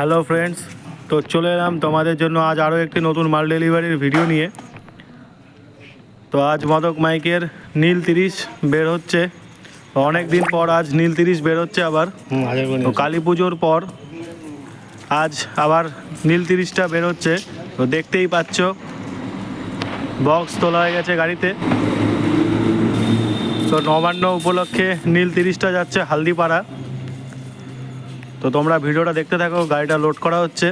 Hello friends তো চলে এলাম তোমাদের জন্য আজ আরও একটি নতুন মাল ডেলিভারির ভিডিও নিয়ে। তো আজ মদক মাইকের নীল তিরিশ বের হচ্ছে। অনেক দিন পর আজ নীল তিরিশ বের হচ্ছে আবার। তো কালী পুজোর পর আজ আবার নীল তিরিশটা বের হচ্ছে। তো দেখতেই পাচ্ছ বক্স তোলা হয়ে গেছে গাড়িতে। তো নবান্ন উপলক্ষে নীল তিরিশটা যাচ্ছে হালদিপাড়া। তো তোমরা ভিডিওটা দেখতে থাকো, গাড়িটা লোড করা হচ্ছে।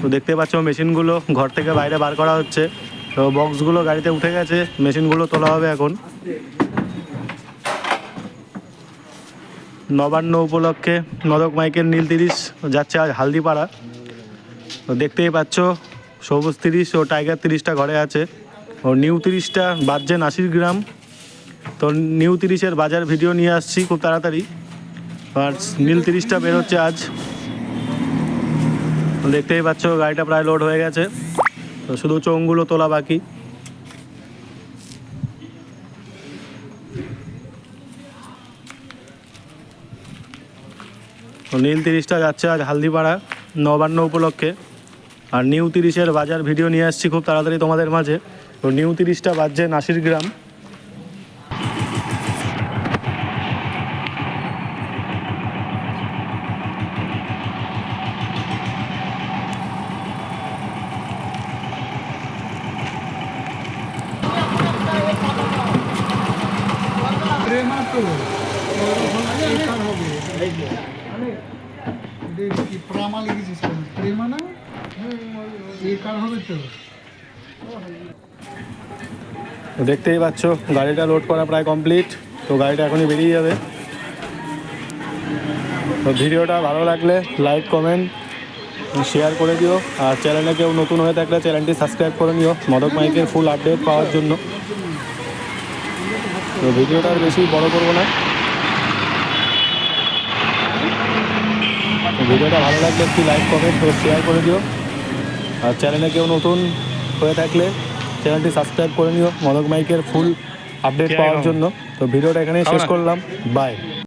তো দেখতে পাচ্ছ মেশিনগুলো ঘর থেকে বাইরে বার করা হচ্ছে। তো বক্সগুলো গাড়িতে উঠে গেছে, মেশিনগুলো তোলা হবে এখন। নবান্ন উপলক্ষে নদক মাইকের নীল তিরিশ যাচ্ছে আজ হালদিপাড়া। তো দেখতেই পাচ্ছ, সবুজ তিরিশ ও টাইগার তিরিশটা ঘরে আছে। ও নিউ তিরিশটা বাজছে নাসির গ্রাম। তো নিউ তিরিশের বাজার ভিডিও নিয়ে আসছি খুব তাড়াতাড়ি। আর নীল তিরিশটা বেরোচ্ছে আজ। দেখতেই পাচ্ছ, গাড়িটা প্রায় লোড হয়ে গেছে। তো শুধু চোঙগুলো তোলা বাকি। তো নীল তিরিশটা যাচ্ছে আজ হালদিপাড়া নবান্ন উপলক্ষে। আর নিউ তিরিশের বাজার ভিডিও নিয়ে আসছি খুব তাড়াতাড়ি তোমাদের মাঝে। তো নিউ তিরিশটা বাজছে নাসির গ্রাম দেখতেই পাচ্ছ, গাড়িটা লোড করা প্রায় কমপ্লিট তো গাড়িটা এখনই বেরিয়ে যাবে। তো ভিডিওটা ভালো লাগলে লাইক কমেন্ট শেয়ার করে দিও। আর চ্যানেলে কেউ নতুন হয়ে থাকলে চ্যানেলটি সাবস্ক্রাইব করে নিও। মদক মাইকের ফুল আপডেট পাওয়ার জন্য। তো ভিডিওটা আর বেশি বড় করব না। ভিডিওটা ভালো লাগলে একটু লাইক কমেন্ট ও শেয়ার করে দিও। আর চ্যানেলে কেউ নতুন হয়ে থাকলে চ্যানেলটি সাবস্ক্রাইব করে নিও। মদক মাইকের ফুল আপডেট পাওয়ার জন্য। তো ভিডিওটা এখানেই শেষ করলাম। বাই